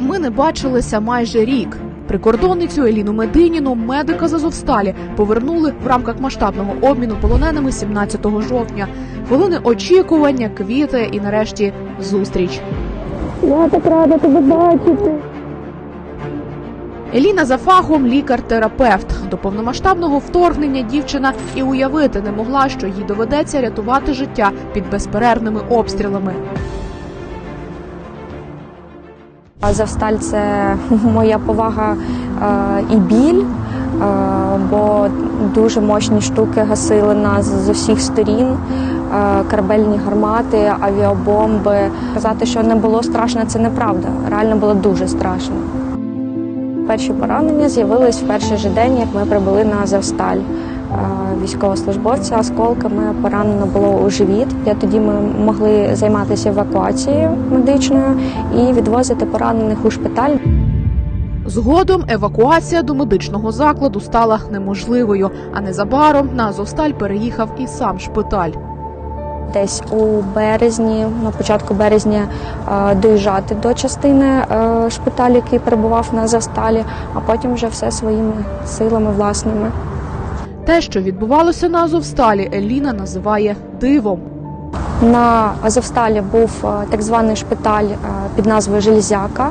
Ми не бачилися майже рік. Прикордонницю Еліну Мединіну, медика з Азовсталі, повернули в рамках масштабного обміну полоненими 17 жовтня. Хвилини очікування, квіти і нарешті зустріч. Я так рада тебе бачити. Еліна за фахом лікар-терапевт. До повномасштабного вторгнення дівчина і уявити не могла, що їй доведеться рятувати життя під безперервними обстрілами. Завсталь це моя повага е, і біль, е, бо дуже мощні штуки гасили нас з усіх сторін. Е, Корабельні гармати, авіабомби. Казати, що не було страшно, це неправда. Реально було дуже страшно. Перші поранення з'явились в перший же день, як ми прибули на Азовсталь. Е, Військовослужбовця осколками поранено було у живіт. Я тоді ми могли займатися евакуацією медичною і відвозити поранених у шпиталь. Згодом евакуація до медичного закладу стала неможливою, а незабаром на Азовсталь переїхав і сам шпиталь. Десь у березні, на початку березня, е, доїжджати до частини е, шпиталю, який перебував на Азовсталі, а потім вже все своїми силами власними. Те, що відбувалося на Азовсталі, Еліна називає дивом. На Азовсталі був е, так званий шпиталь е, під назвою Железяка.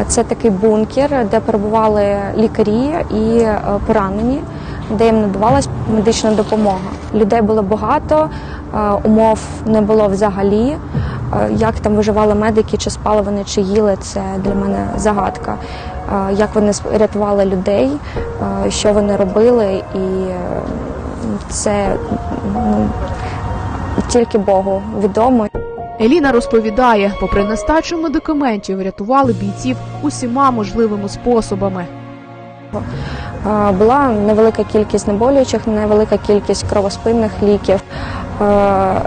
Е, Це такий бункер, де перебували лікарі і поранені, де їм надавалась медична допомога. Людей було багато, умов не було взагалі. Як там виживали медики, чи спали вони, чи їли, це для мене загадка. Е, Як вони рятували людей, е, що вони робили, і е, це ну, тільки Богу відомо. Еліна розповідає, попри нестачу медикаментів, рятували бійців усіма можливими способами. Була невелика кількість знеболюючих, невелика кількість кровоспинних ліків. Е,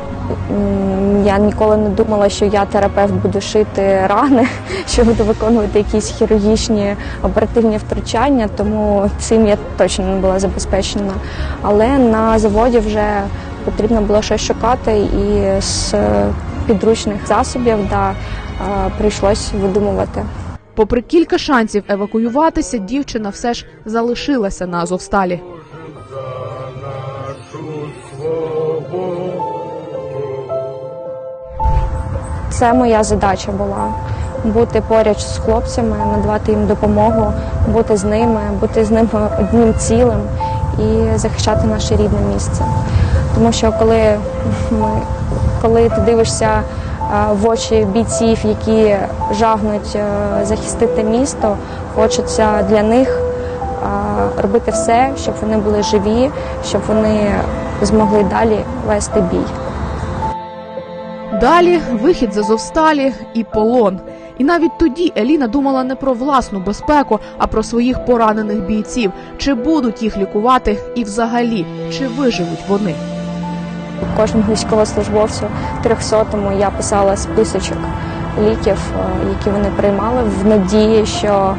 Я ніколи не думала, що я терапевт буду шити рани, що буду виконувати якісь хірургічні оперативні втручання, тому цим я точно не була забезпечена. Але на заводі вже потрібно було щось шукати, і з підручних засобів да, е, прийшлось видумувати. Попри кілька шансів евакуюватися, дівчина все ж залишилася на Азовсталі. Це моя задача була бути поряд з хлопцями, надавати їм допомогу, бути з ними, бути з ними одним цілим і захищати наше рідне місце. Тому що коли, ми, коли ти дивишся в очі бійців, які жагнуть е, захистити місто, хочеться для них робити все, щоб вони були живі, щоб вони змогли далі вести бій. Далі вихід з Азовсталі і полон. І навіть тоді Еліна думала не про власну безпеку, а про своїх поранених бійців. Чи будуть їх лікувати, і взагалі чи виживуть вони? Кожному військовослужбовцю 300-му я писала списочок ліків, е, які вони приймали, в надії, що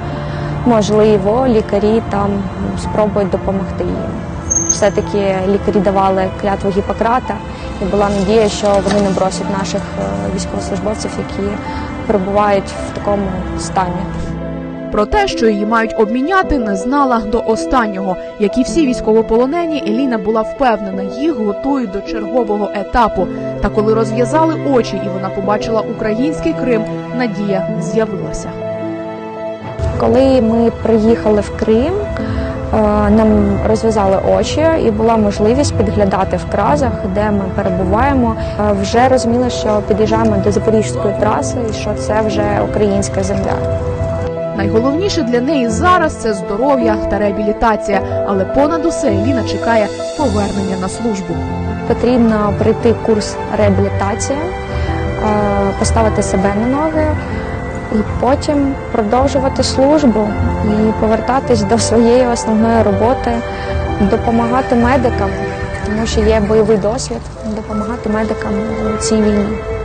можливо лікарі там спробують допомогти їм. Все-таки лікарі давали клятву Гіппократа, і була надія, що вони не бросять наших е, військовослужбовців, які перебувають в такому стані. Про те, що її мають обміняти, не знала до останнього. Як і всі військовополонені, Еліна була впевнена, їх готують до чергового етапу. Та коли розв'язали очі і вона побачила український Крим, надія з'явилася. Коли ми приїхали в Крим, нам розв'язали очі, і була можливість підглядати в кразах, де ми перебуваємо. Е, Вже розуміли, що під'їжджаємо до запорізької траси, і що це вже українська земля. Найголовніше для неї зараз це здоров'я та реабілітація, але понад усе Еліна чекає повернення на службу. Потрібно пройти курс реабілітації, е, поставити себе на ноги. І потім продовжувати службу і повертатись до своєї основної роботи, допомагати медикам, тому що є бойовий досвід, допомагати медикам у цій війні.